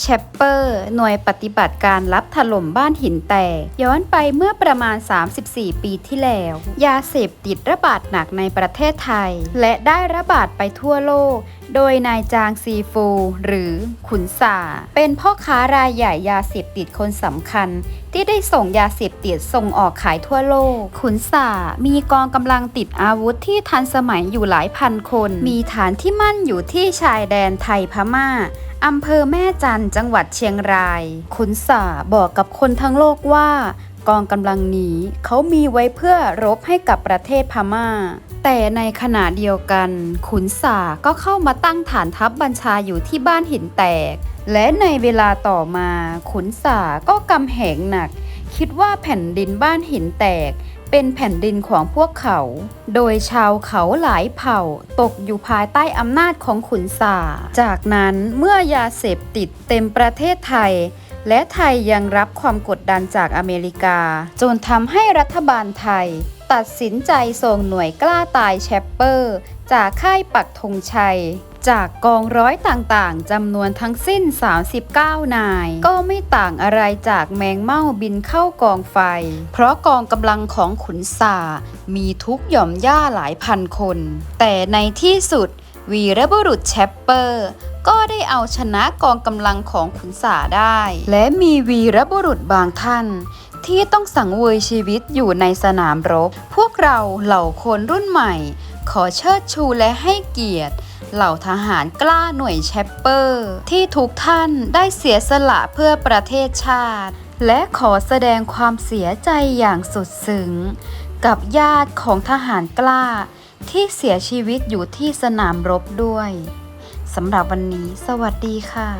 แชปเปอร์ หน่วยปฏิบัติการรับถล่มบ้านหินแตก ย้อนไปเมื่อประมาณ 34 ปีที่แล้ว ยาเสพติดระบาดหนักในประเทศไทย และได้ระบาดไปทั่วโลก โดยนายจางซีฟู หรือขุนสาเป็นพ่อค้ารายใหญ่ยาเสพติดคนสำคัญ ที่ได้ส่งยาเสพติดส่งออกขายทั่วโลก ขุนสามีกองกำลังติดอาวุธที่ทันสมัยอยู่หลายพันคน มีฐานที่มั่นอยู่ที่ชายแดนไทยพม่า อำเภอแม่จันจังหวัดเชียงราย ขุนสาบอกกับคนทั้งโลกว่า กองกำลังนี้เขามีไว้เพื่อรบให้กับประเทศพม่า แต่ในขณะเดียวกัน ขุนสาก็เข้ามาตั้งฐานทัพบัญชาอยู่ที่บ้านหินแตก และในเวลาต่อมา ขุนสาก็กำแหงหนัก คิดว่าแผ่นดินบ้านหินแตก เป็นแผ่นดินของพวกเขา โดยชาวเขาหลายเผ่าตกอยู่ภายใต้อำนาจของขุนสา จากนั้นเมื่อยาเสพติดเต็มประเทศไทย และไทยยังรับความกดดันจากอเมริกา จนทำให้รัฐบาลไทย ตัดสินใจส่งหน่วยกล้าตายแชปเปอร์ จากค่ายปักธงชัย จากกองร้อยต่างๆจำนวนทั้งสิ้น 39 นาย ก็ไม่ต่างอะไรจากแมงเม่าบินเข้ากองไฟ เพราะกองกำลังของขุนสามีทุกหย่อมย่าหลายพันคน แต่ในที่สุดวีรบุรุษแชปเปอร์ ก็ได้เอาชนะกองกำลังของขุนสาได้ และมีวีรบุรุษบางท่าน ที่ต้องสังเวยชีวิตอยู่ในสนามรบ พวกเราเหล่าคนรุ่นใหม่ ขอเชิดชูและให้เกียรติ เหล่าทหารกล้าหน่วยแชปเปอร์ ที่ทุกท่านได้เสียสละเพื่อประเทศชาติ และขอแสดงความเสียใจอย่างสุดซึ้ง กับญาติของทหารกล้า ที่เสียชีวิตอยู่ที่สนามรบด้วยสำหรับวันนี้ สวัสดีค่ะ